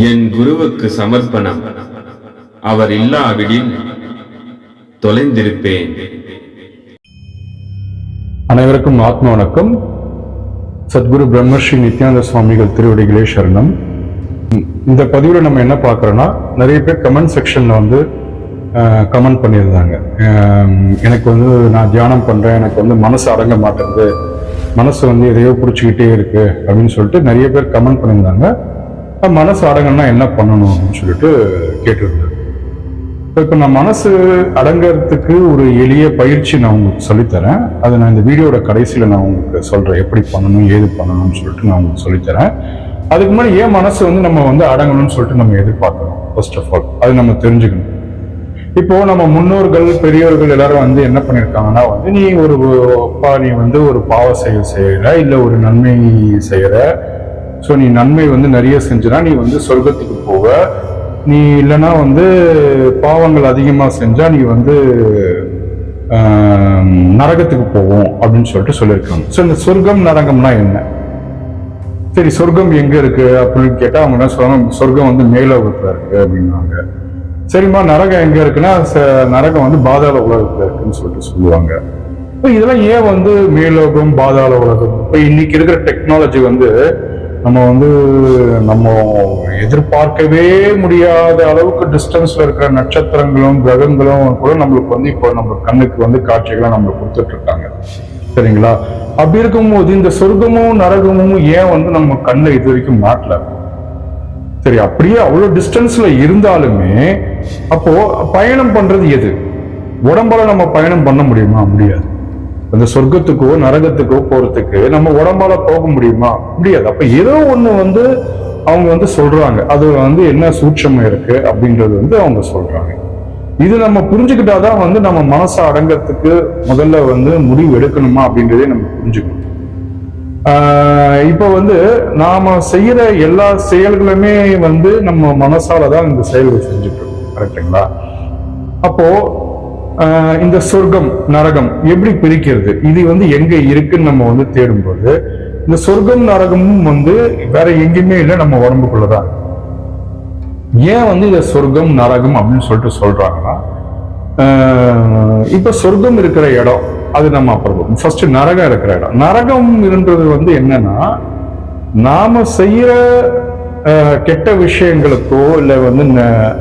என் குருவுக்கு சமர்ப்பணம். அவர் இல்லாவிடில் தொலைந்திருப்பேன். அனைவருக்கும் ஆத்ம வணக்கம். சத்குரு பிரம்மஸ்ரீ நித்யானந்த சுவாமிகள் திருவடிகளே சரணம். இந்த பதிவில் நம்ம என்ன பார்க்குறோன்னா நிறைய பேர் கமெண்ட் செக்ஷனில் வந்து கமெண்ட் பண்ணியிருந்தாங்க. அஹ் எனக்கு வந்து நான் தியானம் பண்ணுறேன் எனக்கு வந்து மனசு அடங்க மாட்டேங்குது மனசு வந்து எதையோ பிடிச்சிக்கிட்டே இருக்கு அப்படின்னு சொல்லிட்டு நிறைய பேர் கமெண்ட் பண்ணியிருந்தாங்க. மனசு அடங்கன்னா என்ன பண்ணணும் அப்படின்னு சொல்லிட்டு கேட்டிருந்தேன் இப்போ நான் மனசு அடங்கிறதுக்கு ஒரு எளிய பயிற்சி நான் உங்களுக்கு சொல்லித்தரேன் அதை நான் இந்த வீடியோட கடைசியில் நான் உங்களுக்கு சொல்கிறேன் எப்படி பண்ணணும் ஏது பண்ணணும்னு சொல்லிட்டு நான் உங்களுக்கு சொல்லித்தரேன் அதுக்கு முன்னாடி ஏன் மனசு வந்து நம்ம வந்து அடங்கணும்னு சொல்லிட்டு நம்ம எதிர்பார்க்கணும் ஃபர்ஸ்ட் ஆஃப் ஆல் அது நம்ம தெரிஞ்சுக்கணும் இப்போ நம்ம முன்னோர்கள் பெரியோர்கள் எல்லாரும் வந்து என்ன பண்ணியிருக்காங்கன்னா வந்து நீ ஒரு அப்பா நீ வந்து ஒரு பாவ செயல் செய்யற இல்லை ஒரு நன்மை செய்யற ஸோ நீ நன்மை வந்து நிறைய செஞ்சனா நீ வந்து சொர்க்கத்துக்கு போவ. நீ இல்லைன்னா வந்து பாவங்கள் அதிகமாக செஞ்சா நீ வந்து ஆஹ், நரகத்துக்கு போவோம் அப்படின்னு சொல்லிட்டு சொல்லியிருக்காங்க. ஸோ இந்த சொர்க்கம் நரகம்னா என்ன? சரி சொர்க்கம் எங்க இருக்கு அப்படின்னு கேட்டா அவங்க என்ன சொல்லுவாங்க சொர்க்கம் வந்து மேலோகத்துல இருக்கு அப்படின்னாங்க. சரிம்மா நரகம் எங்க இருக்குன்னா ச- நரகம் வந்து பாதாள உலகத்துல இருக்குன்னு சொல்லிட்டு சொல்லுவாங்க. இப்போ இதெல்லாம் ஏன் வந்து மேலோகம் பாதாள உலகம்? இப்போ இன்னைக்கு இருக்கிற டெக்னாலஜி வந்து நம்ம வந்து நம்ம எதிர்பார்க்கவே முடியாத அளவுக்கு டிஸ்டன்ஸ்ல இருக்கிற நட்சத்திரங்களும் கிரகங்களும் கூட நம்மளுக்கு வந்து இப்போ நம்ம கண்ணுக்கு வந்து காட்சிகளை நம்மளுக்கு கொடுத்துட்டு இருக்காங்க. சரிங்களா? அப்படி இருக்கும்போது இந்த சொர்க்கமும் நரகமும் ஏன் வந்து நம்ம கண்ணை இது வரைக்கும் மாட்டல? சரி அப்படியே அவ்வளவு டிஸ்டன்ஸ்ல இருந்தாலுமே அப்போ பயணம் பண்றது எது? உடம்பால நம்ம பயணம் பண்ண முடியுமா? முடியாது. அந்த சொர்க்கத்துக்கோ நரகத்துக்கோ போறதுக்கு நம்ம உடம்பால போக முடியுமா? முடியாது. அப்ப ஏதோ ஒண்ணு வந்து அவங்க வந்து சொல்றாங்க. அது வந்து என்ன சூட்சம் இருக்கு அப்படின்றது வந்து அவங்க சொல்றாங்க. இது நம்ம புரிஞ்சுக்கிட்டாதான் வந்து நம்ம மனசை அடங்கறதுக்கு முதல்ல வந்து முடிவு எடுக்கணுமா அப்படின்றதே நம்ம புரிஞ்சுக்கணும். இப்போ வந்து நாம செய்யற எல்லா செயல்களுமே வந்து நம்ம மனசால தான் இந்த செயல்கள் செஞ்சுட்டு இருக்கோம். கரெக்டுங்களா அப்போ இந்த சொர்க்கம் நரகம் எப்படி பிரிக்கிறது? இது வந்து எங்க இருக்குன்னு நம்ம வந்து தேடும்போது இந்த சொர்க்கம் நரகமும் வந்து வேற எங்கேயுமே இல்லை நம்ம உடம்புக்குள்ளதான். தான் ஏன் வந்து இதை சொர்க்கம் நரகம் அப்படின்னு சொல்லிட்டு சொல்றாங்கன்னா இப்போ இப்ப சொர்க்கம் இருக்கிற இடம் அது நம்ம அப்புறம் ஃபர்ஸ்ட் நரகம் இருக்கிற இடம். நரகம் இருன்றது வந்து என்னன்னா நாம செய்யற கெட்ட விஷயங்களுக்கோ இல்லை வந்து ந-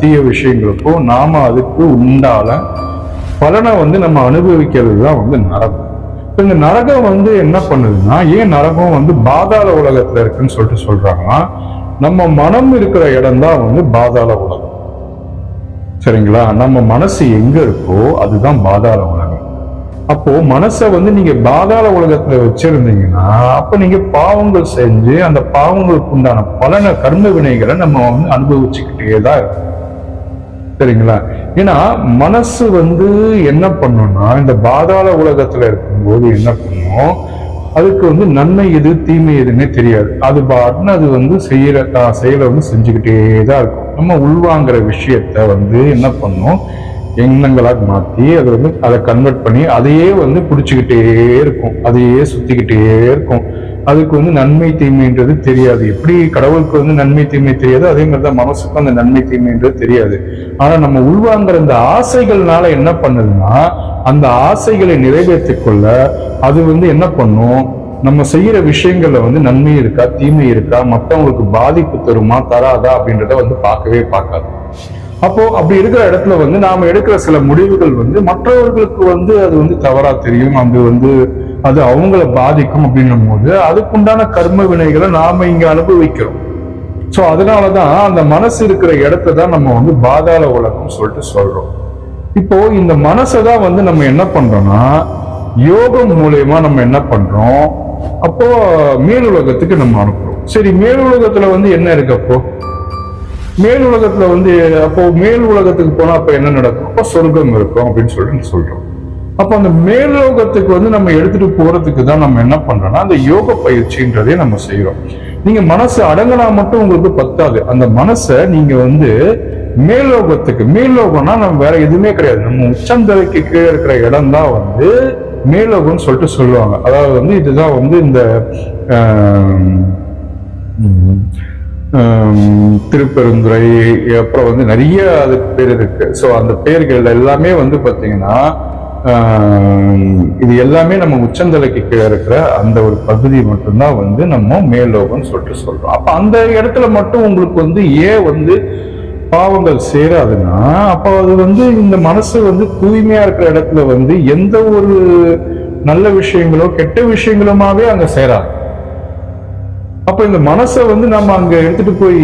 தீய விஷயங்களுக்கோ நாம் அதுக்கு உண்டான பலனை வந்து நம்ம அனுபவிக்கிறது தான் வந்து நரகம். இப்போ இந்த நரகம் வந்து என்ன பண்ணுதுன்னா ஏன் நரகம் வந்து பாதாள உலகத்தில் இருக்குன்னு சொல்லிட்டு சொல்கிறாங்கன்னா நம்ம மனம் இருக்கிற இடம் தான் வந்து பாதாள உலகம். சரிங்களா? நம்ம மனசு எங்கே இருக்கோ அதுதான் பாதாள உலகம். அப்போ மனசை வந்து நீங்க பாதாள உலகத்துல வச்சிருந்தீங்கன்னா அப்ப நீங்க பாவங்கள் செஞ்சு அந்த பாவங்களுக்கு உண்டான பலன கர்ம வினைகளை நம்ம வந்து அனுபவிச்சுக்கிட்டே தான் இருக்கும். சரிங்களா? ஏன்னா மனசு வந்து என்ன பண்ணும்னா இந்த பாதாள உலகத்துல இருக்கும்போது என்ன பண்ணும்? அதுக்கு வந்து நன்மை எது தீமை எதுன்னே தெரியாது. அது பாட்டுன்னு அது வந்து செய்யற செயலை வந்து செஞ்சுக்கிட்டே தான் இருக்கும். நம்ம உள்வாங்குற விஷயத்த வந்து என்ன பண்ணும்? எண்ணங்களாக மாற்றி அதை வந்து அதை கன்வெர்ட் பண்ணி அதையே வந்து பிடிச்சிக்கிட்டே இருக்கும். அதையே சுற்றிக்கிட்டே இருக்கும். அதுக்கு வந்து நன்மை தீமைன்றது தெரியாது. எப்படி கடவுளுக்கு வந்து நன்மை தீமை தெரியாது அதே மாதிரி தான் மனசுக்கும் அந்த நன்மை தீமைன்றது தெரியாது. ஆனால் நம்ம உள்வாங்கிற இந்த ஆசைகள்னால என்ன பண்ணுதுன்னா அந்த ஆசைகளை நிறைவேற்றி கொள்ள அது வந்து என்ன பண்ணும்? நம்ம செய்யற விஷயங்கள்ல வந்து நன்மை இருக்கா தீமை இருக்கா மற்றவங்களுக்கு பாதிப்பு தருமா தராதா அப்படின்றத வந்து பார்க்கவே பார்க்காது. அப்போ அப்படி இருக்கிற இடத்துல வந்து நாம எடுக்கிற சில முடிவுகள் வந்து மற்றவர்களுக்கு வந்து அது வந்து தவறா தெரியும். அது வந்து அது அவங்கள பாதிக்கும் அப்படின்னும் போது அதுக்குண்டான கர்ம வினைகளை நாம இங்க அனுபவிக்கிறோம். ஸோ அதனாலதான் அந்த மனசு இருக்கிற இடத்த தான் நம்ம வந்து பாதாள உலகம் சொல்லிட்டு சொல்றோம். இப்போ இந்த மனசை தான் வந்து நம்ம என்ன பண்றோம்னா யோகம் மூலயமா நம்ம என்ன பண்றோம்? அப்போ மேலுலகத்துக்கு நம்ம அனுப்புறோம். சரி மேலுலகத்துல வந்து என்ன இருக்கப்போ மேல் உலகத்துல வந்து அப்போ மேல் உலகத்துக்கு போனா அப்ப என்ன நடக்கும்? அப்போ சொர்க்கம் இருக்கும் அப்படின்னு சொல்லிட்டு சொல்றோம். அப்போ அந்த மேலோகத்துக்கு வந்து நம்ம எடுத்துட்டு போறதுக்கு தான் நம்ம என்ன பண்றோம்னா அந்த யோக பயிற்சின்றதே நம்ம செய்யறோம் நீங்க மனசு அடங்கினா மட்டும் உங்களுக்கு பத்தாது. அந்த மனசை நீங்க வந்து மேலோகத்துக்கு மேலோகம்னா நம்ம வேற எதுவுமே கிடையாது. நம்ம உச்சந்தலைக்கு கீழே இருக்கிற இடம் தான் வந்து மேலோகம்னு சொல்லிட்டு சொல்லுவாங்க. அதாவது வந்து இதுதான் வந்து இந்த ஆஹ், திருப்பெருந்துறை அப்புறம் வந்து நிறைய அது பேர் இருக்கு. ஸோ அந்த பேர்கள் எல்லாமே வந்து பார்த்தீங்கன்னா இது எல்லாமே நம்ம உச்சந்தலைக்கு கீழே இருக்கிற அந்த ஒரு பகுதி மட்டும்தான் வந்து நம்ம மேலோகம்னு சொல்லிட்டு சொல்றோம். அப்ப அந்த இடத்துல மட்டும் உங்களுக்கு வந்து ஏன் வந்து பாவங்கள் சேராதுன்னா அப்போ அது வந்து இந்த மனசு வந்து தூய்மையா இருக்கிற இடத்துல வந்து எந்த ஒரு நல்ல விஷயங்களோ கெட்ட விஷயங்களுமாவே அங்க சேராது. அப்ப இந்த மனசை வந்து நம்ம அங்க எடுத்துட்டு போய்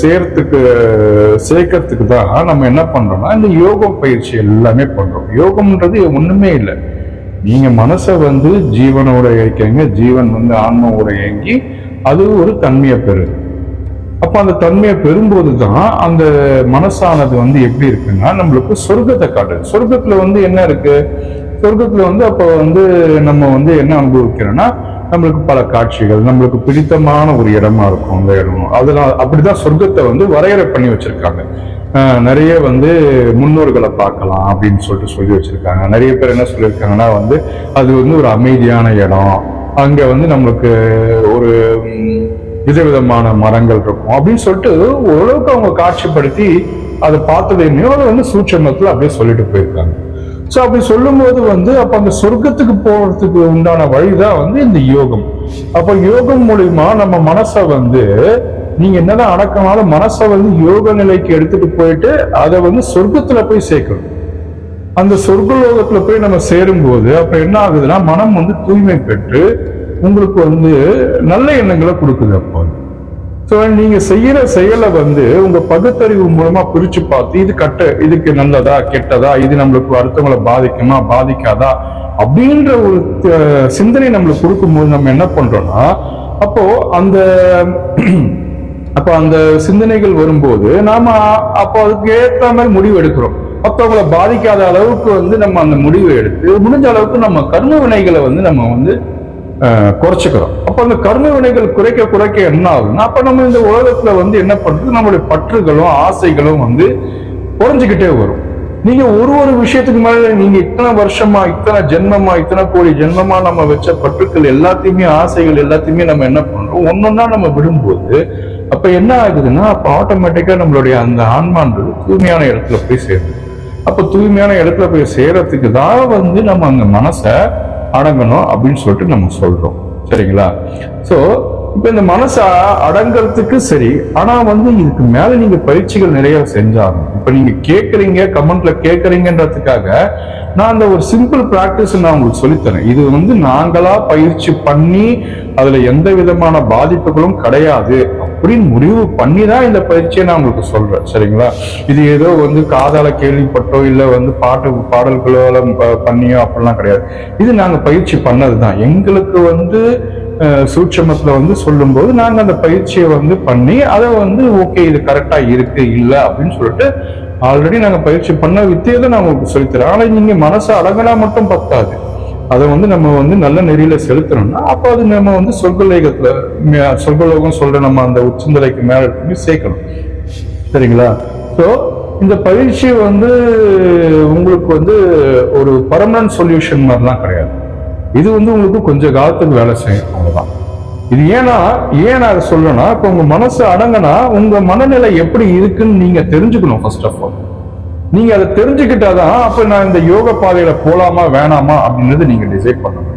சேர்த்துக்கு சேர்க்கறதுக்கு தான் நம்ம என்ன பண்றோம்னா இந்த யோகம் பயிற்சி எல்லாமே பண்றோம். யோகம்ன்றது ஒண்ணுமே இல்லை. நீங்க மனசை வந்து ஜீவனோட இயக்கிங்க. ஜீவன் வந்து ஆன்மாவோட இயங்கி அது ஒரு தன்மையை பெறுது. அப்ப அந்த தன்மையை பெறும்போது தான் அந்த மனசானது வந்து எப்படி இருக்குன்னா நம்மளுக்கு சொர்க்கத்தை காட்டுது. சொர்க்கத்துல வந்து என்ன இருக்கு? சொர்க்கத்துல வந்து அப்போ வந்து நம்ம வந்து என்ன அனுபவிக்கிறோம்னா நம்மளுக்கு பல காட்சிகள் நம்மளுக்கு பிடித்தமான ஒரு இடமா இருக்கும் அந்த இடம் அதெல்லாம் அப்படிதான் சொர்க்கத்தை வந்து வரையறை பண்ணி வச்சிருக்காங்க. நிறைய வந்து முன்னோர்களை பார்க்கலாம் அப்படின்னு சொல்லிட்டு சொல்லி வச்சிருக்காங்க. நிறைய பேர் என்ன சொல்லியிருக்காங்கன்னா வந்து அது வந்து ஒரு அமைதியான இடம். அங்க வந்து நம்மளுக்கு ஒரு விதவிதமான மரங்கள் இருக்கும் அப்படின்னு சொல்லிட்டு ஓரளவுக்கு அவங்க காட்சிப்படுத்தி அதை பார்த்ததையுமே அதை வந்து சூட்சமத்தில் அப்படியே சொல்லிட்டு போயிருக்காங்க. ஸோ அப்படி சொல்லும்போது வந்து அப்போ அந்த சொர்க்கத்துக்கு போறதுக்கு உண்டான வழிதான் வந்து இந்த யோகம். அப்போ யோகம் மூலியமா நம்ம மனசை வந்து நீங்க என்னதான் அடக்கனாலும் மனசை வந்து யோக நிலைக்கு எடுத்துட்டு போயிட்டு அதை வந்து சொர்க்கத்துல போய் சேர்க்கணும். அந்த சொர்க்கலோகத்துல போய் நம்ம சேரும்போது அப்ப என்ன ஆகுதுன்னா மனம் வந்து தூய்மை பெற்று உங்களுக்கு வந்து நல்ல எண்ணங்களை கொடுக்குது அப்போ ஸோ நீங்க செய்யற செயலை வந்து உங்க பகுத்தறிவு மூலமா பிரிச்சு பார்த்து இது கட்ட இதுக்கு நல்லதா கெட்டதா இது நம்மளுக்கு அடுத்தவங்களை பாதிக்குமா பாதிக்காதா அப்படின்ற ஒரு சிந்தனை நம்மளுக்கு கொடுக்கும்போது நம்ம என்ன பண்றோம்னா அப்போ அந்த அப்போ அந்த சிந்தனைகள் வரும்போது நாம அப்போ அதுக்கு ஏற்ற மாதிரி முடிவு எடுக்கிறோம். மற்றவங்களை பாதிக்காத அளவுக்கு வந்து நம்ம அந்த முடிவை எடுத்து முடிஞ்ச அளவுக்கு நம்ம கர்ம வினைகளை வந்து நம்ம வந்து குறைச்சிக்கிறோம். அப்போ அந்த கர்ம வினைகள் குறைக்க குறைக்க என்ன ஆகுதுன்னா அப்போ நம்ம இந்த உலகத்தில் வந்து என்ன பண்ணுறது நம்மளுடைய பற்றுகளும் ஆசைகளும் வந்து குறைஞ்சுக்கிட்டே வரும். நீங்க ஒரு ஒரு விஷயத்துக்கு மேல நீங்க இத்தனை வருஷமா இத்தனை ஜென்மமா இத்தனை கோடி ஜென்மமா நம்ம வச்ச பற்றுக்கள் எல்லாத்தையுமே ஆசைகள் எல்லாத்தையுமே நம்ம என்ன பண்றோம்? ஒன்னொன்னா நம்ம விடும்போது அப்ப என்ன ஆகுதுன்னா அப்ப ஆட்டோமேட்டிக்கா நம்மளுடைய அந்த ஆன்மான்றது தூய்மையான இடத்துல போய் சேருது. அப்ப தூய்மையான இடத்துல போய் சேரத்துக்கு தான் வந்து நம்ம அந்த மனசை அடங்கணும் அப்படின்னு சொல்லிட்டு நம்ம சொல்றோம். சரிங்களா? ஸோ இப்போ இந்த மனசை அடங்கிறதுக்கு சரி ஆனா வந்து இதுக்கு மேல நீங்க பயிற்சிகள் நிறைய செஞ்சாகணும். இப்போ நீங்க கேட்குறீங்க கமெண்ட்ல கேட்குறீங்கன்றதுக்காக நான் அந்த ஒரு சிம்பிள் ப்ராக்டிஸ் நான் உங்களுக்கு சொல்லித்தரேன். இது வந்து நாங்களா பயிற்சி பண்ணி அதுல எந்த விதமான பாதிப்புகளும் கிடையாது. அப்படின்னு முடிவு பண்ணி தான் இந்த பயிற்சியை நான் உங்களுக்கு சொல்றேன் சரிங்களா? இது ஏதோ வந்து காதால கேள்விப்பட்டோ இல்லை வந்து பாட்டு பாடல்களோ ப- பண்ணியோ அப்படிலாம் கிடையாது. இது நாங்கள் பயிற்சி பண்ணது தான். எங்களுக்கு வந்து சூட்சமத்தில் வந்து சொல்லும்போது நாங்கள் அந்த பயிற்சியை வந்து பண்ணி அதை வந்து ஓகே இது கரெக்டாக இருக்கு இல்லை அப்படின்னு சொல்லிட்டு ஆல்ரெடி நாங்கள் பயிற்சி பண்ண வித்தியை தான் நான் உங்களுக்கு சொல்லித்தரேன். ஆனால் நீங்கள் மனசை அடங்கினா மட்டும் பத்தாது. அதை வந்து நம்ம வந்து நல்ல நெறியில செலுத்தணும்னா அப்போ அது நம்ம வந்து சொர்க்கலேகத்துல மே- சொர்க்கலோகம் சொல்ற நம்ம அந்த உச்சந்தலைக்கு மேல எடுத்து சேர்க்கணும். சரிங்களா? ஸோ இந்த பயிற்சி வந்து உங்களுக்கு வந்து ஒரு பர்மனன்ட் சொல்யூஷன் மாதிரிலாம் கிடையாது. இது வந்து உங்களுக்கு கொஞ்சம் காலத்துக்கு வேலை செய்யும் அவ்வளோதான் இது ஏன்னா ஏன் நான் அதை சொல்றேன்னா இப்போ உங்க மனசு அடங்கினா உங்க மனநிலை எப்படி இருக்குன்னு நீங்க தெரிஞ்சுக்கணும் ஃபர்ஸ்ட் ஆஃப் ஆல் நீங்க அதை தெரிஞ்சுக்கிட்டாதான் அப்ப நான் இந்த யோக பாதையில போலாமா வேணாமா அப்படின்றது நீங்க டிசைட் பண்ணணும்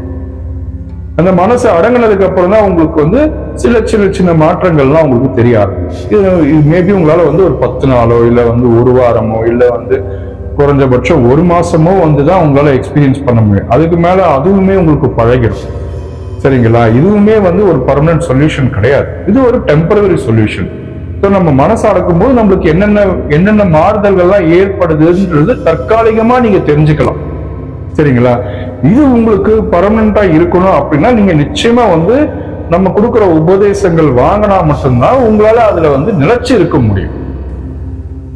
அந்த மனசு அடங்கினதுக்கு அப்புறம் தான் உங்களுக்கு வந்து சில சின்ன சின்ன மாற்றங்கள்லாம் உங்களுக்கு தெரிய ஆரம்பிக்கும். இது இது மேபி உங்களால வந்து ஒரு பத்து நாளோ இல்ல வந்து ஒரு வாரமோ இல்ல வந்து குறைஞ்சபட்சம் ஒரு மாசமோ வந்து தான் உங்களால எக்ஸ்பீரியன்ஸ் பண்ண முடியும். அதுக்கு மேல அதுவுமே உங்களுக்கு பழகிடும். சரிங்களா? இதுவுமே வந்து ஒரு பர்மனன்ட் சொல்யூஷன் கிடையாது. இது ஒரு டெம்பரவரி சொல்யூஷன் ஸோ நம்ம மனசு அடக்கும்போது நம்மளுக்கு என்னென்ன என்னென்ன மாறுதல்கள்லாம் ஏற்படுதுன்றது தற்காலிகமா நீங்க தெரிஞ்சுக்கலாம். சரிங்களா? இது உங்களுக்கு பர்மனண்டா இருக்கணும் அப்படின்னா நீங்க நிச்சயமா வந்து நம்ம கொடுக்குற உபதேசங்கள் வாங்கினா மட்டும்தான் உங்களால அதுல வந்து நிலச்சி இருக்க முடியும்.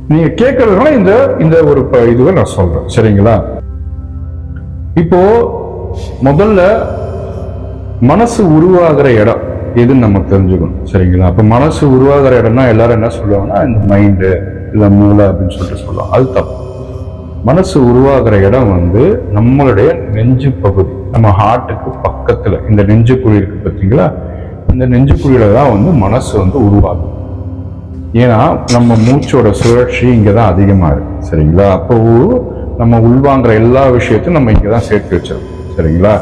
நீங்க கேட்கறதுனால இந்த இந்த ஒரு ப- இதுவை நான் சொல்றேன். சரிங்களா? இப்போ முதல்ல மனசு உருவாகிற இடம். எதுன்னு நம்ம தெரிஞ்சுக்கணும் சரிங்களா? அப்போ மனசு உருவாகிற இடம்னா எல்லாரும் என்ன சொல்லுவாங்கன்னா இந்த மைண்டு இல்லை மூளை அப்படின்னு சொல்லிட்டு சொல்லுவாங்க. அது தப்பு. மனசு உருவாகிற இடம் வந்து நம்மளுடைய நெஞ்சு பகுதி. நம்ம ஹார்ட்டுக்கு பக்கத்தில் இந்த நெஞ்சு குழி இருக்கு பார்த்தீங்களா? இந்த நெஞ்சுக்குழியில தான் வந்து மனசு வந்து உருவாகும். ஏன்னா நம்ம மூச்சோட சுழற்சி இங்கே தான் அதிகமாக இருக்குது சரிங்களா? அப்போ நம்ம உள்வாங்குற எல்லா விஷயத்தையும் நம்ம இங்கே தான் சேர்த்து வச்சிருக்கோம் சரிங்களா?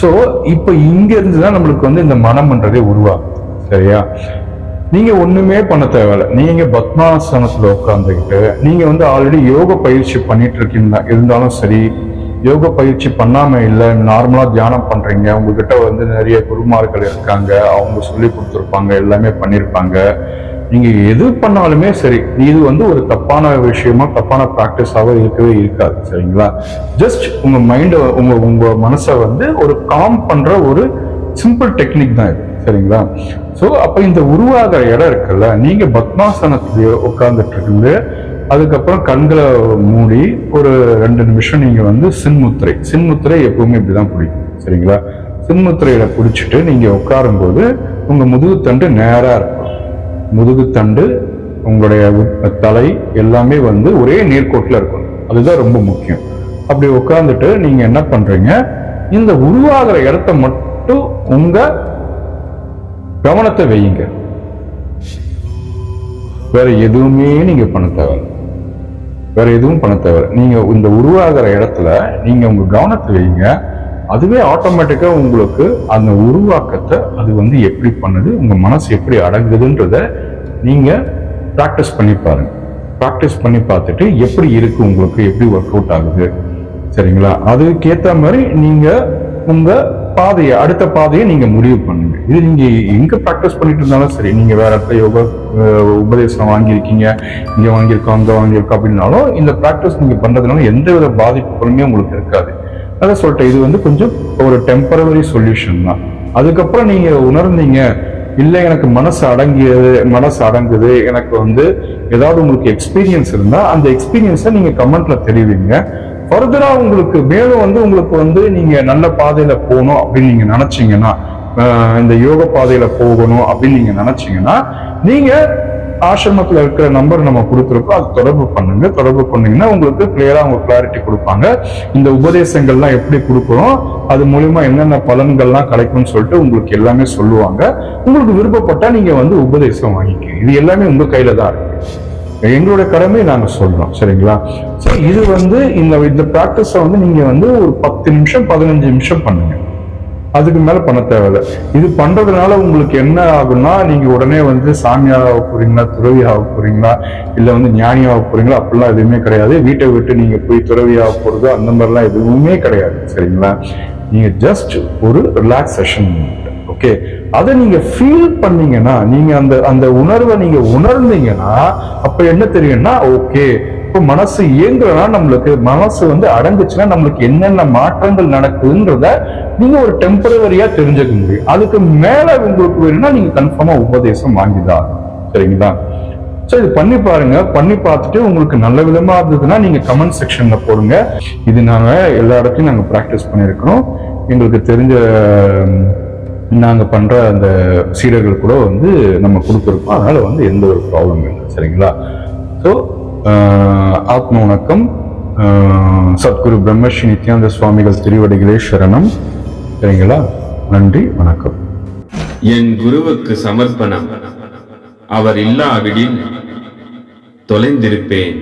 ஸோ இப்போ இங்கேருந்து தான் நம்மளுக்கு வந்து இந்த மனம்ன்றதே உருவாகும். சரியா? நீங்க ஒண்ணுமே பண்ண தேவையில்ல. நீங்க பத்மாசனத்துல உட்காந்துக்கிட்டு நீங்க வந்து ஆல்ரெடி யோக பயிற்சி பண்ணிட்டு இருக்கீங்க. இருந்தாலும் சரி யோக பயிற்சி பண்ணாமல் இல்லை நார்மலா தியானம் பண்றீங்க. உங்ககிட்ட வந்து நிறைய குருமார்கள் இருக்காங்க. அவங்க சொல்லி கொடுத்துருப்பாங்க. எல்லாமே பண்ணியிருப்பாங்க நீங்கள் எது பண்ணாலுமே சரி இது வந்து ஒரு தப்பான விஷயமா தப்பான ப்ராக்டிஸாக இருக்கவே இருக்காது சரிங்களா? ஜஸ்ட் உங்கள் மைண்டை உங்கள் உங்கள் மனசை வந்து ஒரு காம் பண்ணுற ஒரு சிம்பிள் டெக்னிக் தான் இது சரிங்களா? ஸோ அப்போ இந்த உருவாகிற இடம் இருக்குல்ல நீங்கள் பத்மாசனத்துலேயே உட்காந்துட்டு இருந்து அதுக்கப்புறம் கண்களை மூடி ஒரு ரெண்டு நிமிஷம் நீங்கள் வந்து சின்முத்திரை சின்முத்திரை எப்பவுமே இப்படிதான் பிடிக்கும் சரிங்களா? சின்முத்திரையில் பிடிச்சிட்டு நீங்கள் உட்காரும்போது உங்கள் முதுகுத்தண்டு நேராக இருக்கும். முதுகுத்தண்டு உங்களுடைய உ- தலை எல்லாமே வந்து ஒரே நேர்கோட்டில் இருக்கணும். அதுதான் ரொம்ப முக்கியம். அப்படி உட்காந்துட்டு நீங்க என்ன பண்றீங்க? இந்த உருவாகிற இடத்த மட்டும் உங்க கவனத்தை வையுங்க. வேற எதுவுமே நீங்க பண்ண தேவை வேற எதுவும் பண்ண தேவை நீங்க இந்த உருவாகிற இடத்துல நீங்க உங்க கவனத்தை வைங்க அதுவே ஆட்டோமேட்டிக்காக உங்களுக்கு அந்த உருவாக்கத்தை அது வந்து எப்படி பண்ணுது உங்கள் மனசு எப்படி அடங்குதுன்றத நீங்கள் ப்ராக்டிஸ் பண்ணி பாருங்க. ப்ராக்டிஸ் பண்ணி பார்த்துட்டு எப்படி இருக்குது உங்களுக்கு எப்படி ஒர்க் அவுட் ஆகுது சரிங்களா? அதுக்கேற்ற மாதிரி நீங்கள் உங்கள் பாதையை அடுத்த பாதையை நீங்கள் முடிவு பண்ணுங்க. இது நீங்கள் எங்கே ப்ராக்டிஸ் பண்ணிட்டு இருந்தாலும் சரி நீங்கள் வேற இடத்துல யோகா உபதேசம் வாங்கியிருக்கீங்க இங்கே வாங்கியிருக்கோம் அங்கே வாங்கியிருக்கோம் அப்படின்னாலும் இந்த ப்ராக்டிஸ் நீங்கள் பண்ணுறதுனால எந்த வித பாதிப்புகளுமே உங்களுக்கு இருக்காது. அதை சொல்லிட்டேன் இது வந்து கொஞ்சம் ஒரு டெம்பரவரி சொல்யூஷன் தான். அதுக்கப்புறம் நீங்க உணர்ந்தீங்க இல்லை எனக்கு மனசு அடங்கியது மனசு அடங்குது எனக்கு வந்து ஏதாவது உங்களுக்கு எக்ஸ்பீரியன்ஸ் இருந்தால் அந்த எக்ஸ்பீரியன்ஸை நீங்கள் கமெண்ட்ல தெரிவிங்க. ஃபர்தராக உங்களுக்கு மேலும் வந்து உங்களுக்கு வந்து நீங்கள் நல்ல பாதையில் போகணும் அப்படின்னு நீங்கள் நினச்சிங்கன்னா இந்த யோக பாதையில் போகணும் அப்படின்னு நீங்கள் நினச்சிங்கன்னா நீங்கள் ஆசிரமத்துல இருக்கிற நம்பர் நம்ம கொடுத்துருக்கோம். அது தொடர்பு பண்ணுங்க. தொடர்பு பண்ணீங்கன்னா உங்களுக்கு கிளியரா அவங்க கிளாரிட்டி கொடுப்பாங்க. இந்த உபதேசங்கள்லாம் எப்படி கொடுக்குறோம் அது மூலியமா என்னென்ன பலன்கள்லாம் கிடைக்கும்னு சொல்லிட்டு உங்களுக்கு எல்லாமே சொல்லுவாங்க. உங்களுக்கு விருப்பப்பட்டா நீங்க வந்து உபதேசம் வாங்கிக்க இது எல்லாமே உங்க கையில தான் இருக்கு. எங்களோட கடமை நாங்கள் சொல்கிறோம் சரிங்களா? ஸோ இது வந்து இந்த இந்த ப்ராக்டிஸை வந்து நீங்கள் வந்து ஒரு பத்து நிமிஷம் பதினஞ்சு நிமிஷம் பண்ணுங்கள் அதுக்கு மேல பண்ண தேவையில்ல. இது பண்றதுனால உங்களுக்கு என்ன ஆகும்னா நீங்க உடனே வந்து சாமியாக போறீங்களா ஆக போறீங்களா இல்ல வந்து ஞானியாக போறீங்களா அப்படிலாம் எதுவுமே கிடையாது. வீட்டை விட்டு நீங்க போய் துறவியாக போறது அந்த மாதிரிலாம் எதுவுமே கிடையாது சரிங்களா? நீங்க ஜஸ்ட் ஒரு ரிலாக்ஸேஷன் ஓகே அதை நீங்க ஃபீல் பண்ணீங்கன்னா நீங்க அந்த அந்த உணர்வை நீங்க உணர்ந்தீங்கன்னா அப்ப என்ன தெரியும்னா ஓகே இப்போ மனசு இயங்குறனா நம்மளுக்கு மனசு வந்து அடங்குச்சுன்னா நம்மளுக்கு என்னென்ன மாற்றங்கள் நடக்குதுன்றத நீங்க ஒரு டெம்பரவரியா தெரிஞ்சுக்க முடியும். அதுக்கு மேல உங்களுக்கு வேணும்னா நீங்க கன்ஃபார்மா உபதேசம் வாங்கிதான் சரிங்களா? ஸோ இது பண்ணி பாருங்க. பண்ணி பார்த்துட்டு உங்களுக்கு நல்ல விதமா இருந்ததுன்னா நீங்க கமெண்ட் செக்ஷன்ல போடுங்க. இது நாங்க எல்லா இடத்துலையும் நாங்க ப்ராக்டிஸ் பண்ணியிருக்கிறோம். எங்களுக்கு தெரிஞ்ச நாங்கள் பண்ணுற பண்ற அந்த சீடர்கள் கூட வந்து நம்ம கொடுத்துருக்கோம். அதனால வந்து எந்த ஒரு ப்ராப்ளம் இல்லை. சரிங்களா? ஸோ ஆத்ம வணக்கம். ஆஹ், சத்குரு பிரம்மஸ்ரீ நித்யானந்த சுவாமிகள் திருவடிகளே சரணம். சரிங்களா? நன்றி வணக்கம். என் குருவுக்கு சமர்ப்பணம். அவர் இல்லாவிடில் தொலைந்திருப்பேன்.